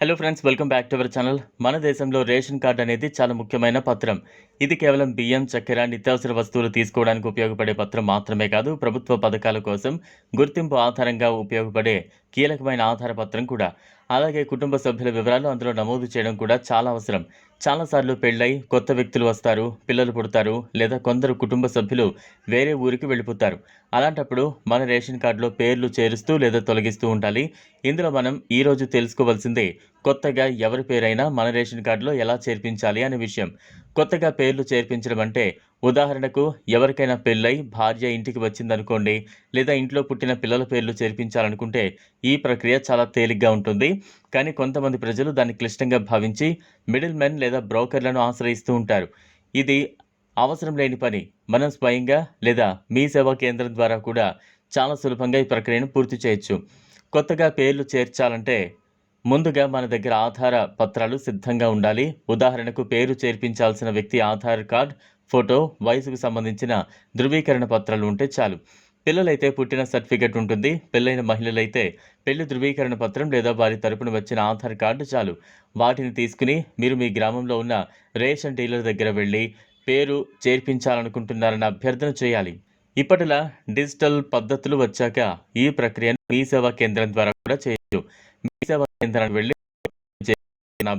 Hello friends welcome back to our channel మన దేశంలో ration card అనేది చాలా ముఖ్యమైన పత్రం. ఇది కేవలం బియ్యం చక్కెర నిత్యావసర వస్తువులు తీసుకోవడానికి ఉపయోగపడే పత్రం మాత్రమే కాదు ప్రభుత్వ పథకాల కోసం గుర్తింపు ఆధారంగా ఉపయోగపడే కీలకమైన ఆధార పత్రం కూడా. అలాగే కుటుంబ సభ్యుల వివరాలు అందులో నమోదు చేయడం కూడా చాలా అవసరం. చాలాసార్లు పెళ్ళై కొత్త వ్యక్తులు వస్తారు పిల్లలు పుడతారు లేదా కొందరు కుటుంబ సభ్యులు వేరే ఊరికి వెళ్ళిపోతారు. అలాంటప్పుడు మన రేషన్ కార్డులో పేర్లు చేరుస్తూ లేదా తొలగిస్తూ ఉండాలి. ఇందులో మనం ఈరోజు తెలుసుకోవాల్సిందే కొత్తగా ఎవరి పేరైనా మన రేషన్ కార్డులో ఎలా చేర్పించాలి అనే విషయం. కొత్తగా పేర్లు చేర్పించడం అంటే ఉదాహరణకు ఎవరికైనా పెళ్ళై భార్య ఇంటికి వచ్చిందనుకోండి లేదా ఇంట్లో పుట్టిన పిల్లల పేర్లు చేర్పించాలనుకుంటే ఈ ప్రక్రియ చాలా తేలిగ్గా ఉంటుంది. కానీ కొంతమంది ప్రజలు దాన్ని క్లిష్టంగా భావించి మిడిల్ మెన్ లేదా బ్రోకర్లను ఆశ్రయిస్తూ ఉంటారు. ఇది అవసరం లేని పని. మనం స్వయంగా లేదా మీ సేవా కేంద్రం ద్వారా కూడా చాలా సులభంగా ఈ ప్రక్రియను పూర్తి చేయొచ్చు. కొత్తగా పేర్లు చేర్చాలంటే ముందుగా మన దగ్గర ఆధార పత్రాలు సిద్ధంగా ఉండాలి. ఉదాహరణకు పేరు చేర్పించాల్సిన వ్యక్తి ఆధార్ కార్డ్ ఫోటో వయసుకు సంబంధించిన ధృవీకరణ పత్రాలు ఉంటే చాలు. పిల్లలైతే పుట్టిన సర్టిఫికెట్ ఉంటుంది. పెళ్ళైన మహిళలైతే పెళ్ళి ధృవీకరణ పత్రం లేదా వారి తరపున వచ్చిన ఆధార్ కార్డు చాలు. వాటిని తీసుకుని మీరు మీ గ్రామంలో ఉన్న రేషన్ డీలర్ దగ్గర వెళ్ళి పేరు చేర్పించాలనుకుంటున్నారన్న అభ్యర్థన చేయాలి. ఇప్పటిలా డిజిటల్ పద్ధతులు వచ్చాక ఈ ప్రక్రియను మీ సేవా కేంద్రం ద్వారా కూడా చేయొచ్చు. సేవా కేంద్రానికి వెళ్ళి నా